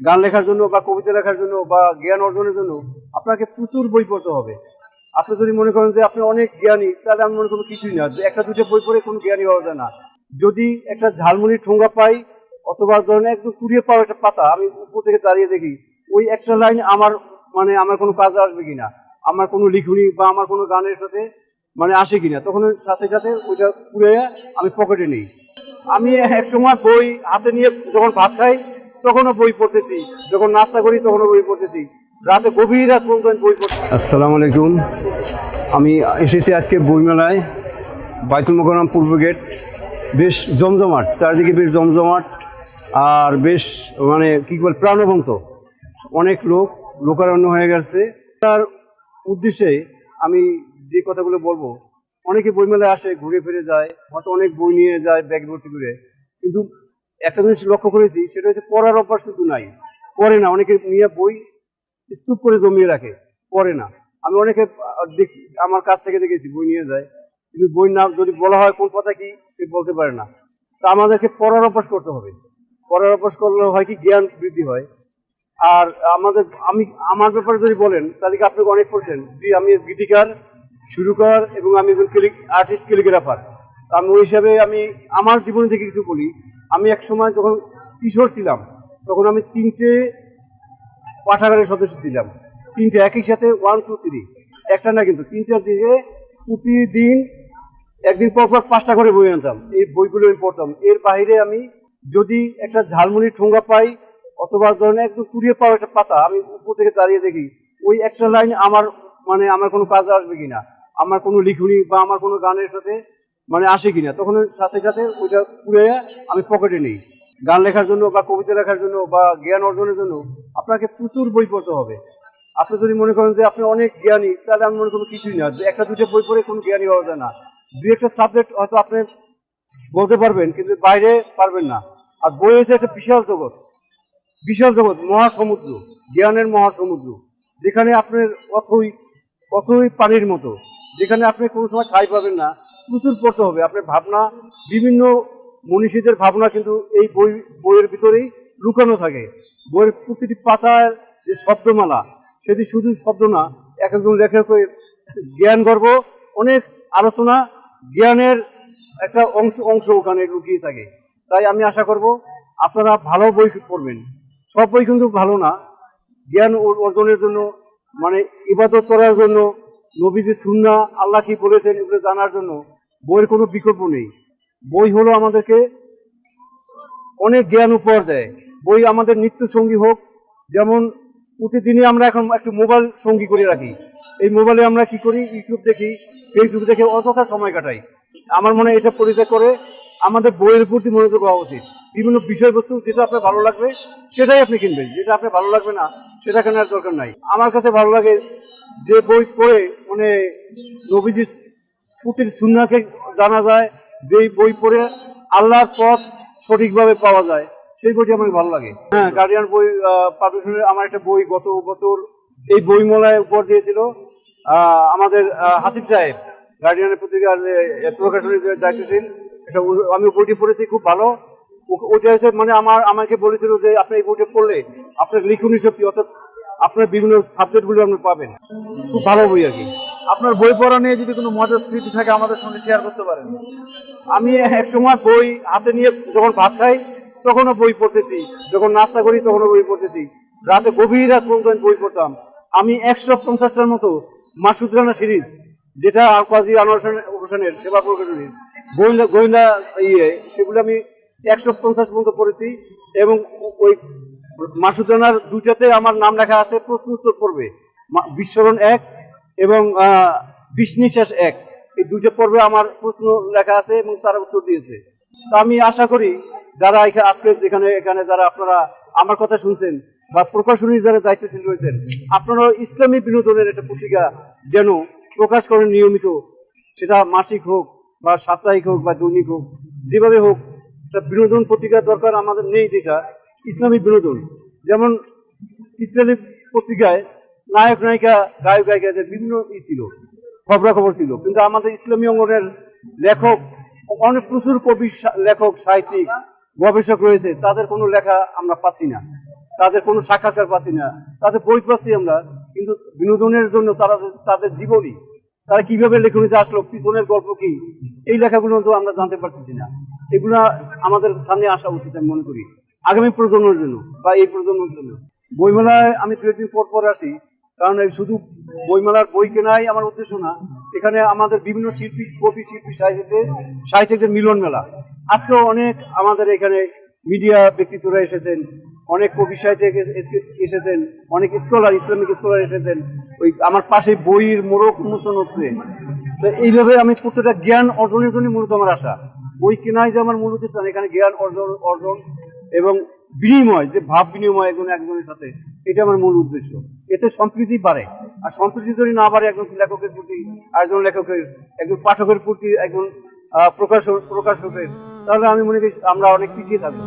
গান লেখার জন্য বা কবিতা লেখার জন্য বা জ্ঞান অর্জনের জন্য আপনাকে প্রচুর বই পড়তে হবে। আপনি যদি মনে করেন যে আপনি অনেক জ্ঞানী, তাহলে আমি মনে করব কিছুই না। একটা দুটো বই পড়ে কোনো জ্ঞানী হওয়া যায় না। যদি একটা ঝালমুড়ি ঠোঙ্গা পাই, অথবা ধরেন একদম কুড়িয়ে পাওয়া একটা পাতা, আমি উপর থেকে দাঁড়িয়ে দেখি, ওই একটা লাইন আমার মানে আমার কোনো কাজে আসবে কিনা, আমার কোনো লিখুনি বা আমার কোনো গানের সাথে মানে আসে কিনা, তখন সাথে সাথে ওইটা পুড়ে আমি পকেটে নিই। আমি এক সময় বই হাতে নিয়ে যখন ভাত খাই তখনও বই পড়তেছি। যখন নাস্তা করি, তখনও বই পড়তেছি। রাতে গভীর রাত পর্যন্ত বই পড়ছি। আসসালামু আলাইকুম। আমি এসেছি আজকে বইমেলায়, বাইতুল মোকাররম পূর্ব গেট। বেশ জমজমাট, চারদিকে বেশ জমজমাট, আর বেশ মানে কি বল, প্রাণবন্ত। অনেক লোক, লোকারণ্য হয়ে গেছে। তার উদ্দেশ্যে আমি যে কথাগুলো বলব, অনেকে বইমেলায় আসে, ঘুরে ফিরে যায়, হয়তো অনেক বই নিয়ে যায় ব্যাগ ভর্তি করে। কিন্তু একটা জিনিস লক্ষ্য করেছি, সেটা হচ্ছে পড়ার অভ্যাস কিন্তু নাই। পড়ে না, অনেকে নিয়ে বই স্তূপ করে জমিয়ে রাখে, পড়ে না। আমি অনেকে দেখছি, আমার কাছ থেকে দেখেছি, বই নিয়ে যায়, কিন্তু বই না, যদি বলা হয় কোন কথা কি, সে বলতে পারে না। তা আমাদেরকে পড়ার অভ্যাস করতে হবে। পড়ার অভ্যাস করলে হয় কি, জ্ঞান বৃদ্ধি হয়। আর আমাদের, আমি, আমার ব্যাপারে যদি বলেন, তাহলে কি আপনি অনেক পড়ছেন যে আমি গীতিকার, সুরকার এবং আমি একজন আর্টিস্ট ক্যালিগ্রাফার আমি ওই হিসাবে আমি, আমার জীবনে থেকে কিছু বলি। আমি এক সময় যখন কিশোর ছিলাম, তখন আমি তিনটে পাঠাগারের সদস্য ছিলাম। তিনটে একই সাথে ওয়ান টু থ্রি একটা না কিন্তু তিনটার দিকে প্রতিদিন একদিন পর পর পাঁচটা করে বই আনতাম। এই বইগুলো আমি পড়তাম। এর বাইরে আমি যদি একটা ঝালমুড়ি ঠোঙ্গা পাই, অথবা ধরেন একদম কুড়িয়ে পাওয়া একটা পাতা, আমি উপর থেকে দাঁড়িয়ে দেখি, ওই একটা লাইন আমার মানে আমার কোনো কাজে আসবে কিনা। আমার কোনো লিখুনি বা আমার কোনো গানের সাথে মানে আসে কিনা, তখন সাথে সাথে ওইটা পুড়ে আমি পকেটে নিই। গান লেখার জন্য বা কবিতা লেখার জন্য বা জ্ঞান অর্জনের জন্য আপনাকে প্রচুর বই পড়তে হবে। আপনি যদি মনে করেন যে আপনি অনেক জ্ঞানী, তাহলে আমি মনে করব কিছুই না। একটা দুটো বই পড়ে কোনো জ্ঞানী হওয়া যায় না। দু একটা সাবজেক্ট হয়তো আপনি বলতে পারবেন, কিন্তু বাইরে পারবেন না। আর বই হচ্ছে একটা বিশাল জগৎ। বিশাল জগৎ, মহাসমুদ্র, জ্ঞানের মহাসমুদ্র। যেখানে আপনার অথই অথই পানির মতো। যেখানে আপনি কোনো সময় ঠাই পাবেন না। প্রচুর পড়তে হবে। আপনার ভাবনা, বিভিন্ন মনীষীদের ভাবনা কিন্তু এই বই, বইয়ের ভিতরেই লুকানো থাকে। বইয়ের প্রতিটি পাতার যে শব্দমালা, সেটি শুধু শব্দ না, এক একজন লেখকের জ্ঞান গর্ব, অনেক আলোচনা, জ্ঞানের একটা অংশ অংশ ওখানে লুকিয়ে থাকে। তাই আমি আশা করব, আপনারা ভালো বই পড়বেন। সব বই কিন্তু ভালো না। জ্ঞান অর্জনের জন্য মানে ইবাদত করার জন্য নবীজি সুন্না আল্লাহ কি বলেছেন এগুলো জানার জন্য? বইয়ের কোনো বিকল্প নেই। বই হলো আমাদেরকে অনেক জ্ঞান উপহার দেয়। বই আমাদের নিত্য সঙ্গী হোক, যেমন প্রতিদিনই আমরা এখন একটু মোবাইল সঙ্গী করে রাখি। এই মোবাইলে আমরা কি করি? ইউটিউব দেখি, ফেসবুক দেখে অযথা সময় কাটাই। আমার মনে হয় এটা পরিত্যাগ করে আমাদের বইয়ের প্রতি মনোযোগ হওয়া উচিত। বিভিন্ন বিষয়বস্তু যেটা আপনার ভালো লাগবে, সেটাই আপনি কিনবেন। যেটা আপনার ভালো লাগবে না, সেটা কেনার দরকার নাই। আমার কাছে ভালো লাগে যে বই পড়ে মানে নবীজির পুতির সুন্নাকে জানা যায়, যেই বই পড়ে আল্লাহর পথ সঠিকভাবে পাওয়া যায়, সেই বইটি আমার ভালো লাগে। হ্যাঁ গার্ডিয়ান বই পাবলিশনের আমার একটা বই গত বছর এই বই মেলায় উপহার দিয়েছিল। আমাদের হাসিফ সাহেব গার্ডিয়ানের পত্রিকার যে প্রকাশনের যে দায়িত্বশীল। এটা আমি বইটি পড়েছি, খুব ভালো। ওইটা হচ্ছে মানে আমার, আমাকে বলেছিল যে, আপনি এই বইটা পড়লে আপনার লিখুনি শক্তি অর্থাৎ আপনার বিভিন্ন সাবজেক্টগুলো আপনি পাবেন। খুব ভালো বই আর কি। আপনার বই পড়া নিয়ে যদি কোনো মজার স্মৃতি থাকে আমাদের সঙ্গে শেয়ার করতে পারেন। আমি এক সময় বই হাতে নিয়ে যখন ভাত খাই, তখনও বই পড়তেছি। যখন নাস্তা করি, তখনও বই পড়তেছি। রাতে গভীর রাত পর্যন্ত বই পড়তাম। আমি একশো পঞ্চাশটার মতো মাসুদ রানা সিরিজ, যেটা কাজী আনোয়ার হোসেনের সেবা প্রকাশনীর, গোয়েন্দা গোয়েন্দা ইয়ে সেগুলো আমি একশো পঞ্চাশ পর্যন্ত পড়েছি এবং ওই মাসুদানার দুটাতে আমার নাম লেখা আছে প্রশ্ন উত্তর পড়বে বিস্মরণ এক এবং আহ, এক। এই দুটো পর্বে আমার প্রশ্ন লেখা আছে এবং তারা উত্তর দিয়েছে। তো আমি আশা করি যারা এখানে আজকে যেখানে এখানে যারা আপনারা আমার কথা শুনছেন বা প্রকাশনীর যারা দায়িত্বশীল রয়েছেন আপনারা ইসলামী বিনোদনের একটা পত্রিকা যেন প্রকাশ করেন নিয়মিত সেটা মাসিক হোক বা সাপ্তাহিক হোক বা দৈনিক হোক যেভাবে হোক বিনোদন পত্রিকার দরকার আমাদের নেই যেটা, ইসলামী বিনোদন। যেমন চিত্রালী পত্রিকায় নায়ক, নায়িকা, গায়ক, গায়িকাদের বিভিন্ন ই ছিল, খবরাখবর ছিল। কিন্তু আমাদের ইসলামী অঙ্গনের লেখক, অনেক প্রচুর কবি লেখক, সাহিত্যিক, গবেষক রয়েছে, তাদের কোনো লেখা আমরা পাচ্ছি না। তাদের কোনো সাক্ষাৎকার পাচ্ছি না। তাদের বই পাচ্ছি আমরা, কিন্তু বিনোদনের জন্য তারা তাদের জীবনী, তারা কীভাবে লেখনীতে আসলো, পিছনের গল্প কি, এই লেখাগুলো তো আমরা জানতে পারতেছি না। এগুলা আমাদের সামনে আসা উচিত আমি মনে করি। আগামী প্রজন্মের জন্য বা এই প্রজন্মের জন্য। বইমেলায় আমি দু একদিন পর পর আসি, কারণ শুধু বইমেলার বই কেনাই আমার উদ্দেশ্য না। এখানে আমাদের বিভিন্ন শিল্পী, কবি, শিল্পী, সাহিত্যিকদের সাহিত্যিকদের মিলন মেলা। আজকেও অনেক আমাদের এখানে মিডিয়া ব্যক্তিত্বরা এসেছেন, অনেক কবি, সাহিত্যিক এস- এস- এসেছেন, অনেক স্কলার, ইসলামিক স্কলার এসেছেন। ওই আমার পাশে বইয়ের মোড়ক উন্মোচন হচ্ছে। তো এইভাবে আমি প্রত্যেকটা জ্ঞান অর্জনের জন্য মূলত আমার আশা। বই কেনাই যে আমার মূল উদ্দেশ্য, এখানে জ্ঞান অর্জন অর্জন এবং বিনিময়, যে ভাব বিনিময় একজন একজনের সাথে, এটা আমার মূল উদ্দেশ্য এতে সম্প্রীতি বাড়ে আর সম্প্রীতি যদি না বাড়ে একজন লেখকের প্রতি আরেকজন লেখকের, একজন পাঠকের প্রতি, একজন প্রকাশক প্রকাশকের, তাহলে আমি মনে করি আমরা অনেক পিছিয়ে থাকব.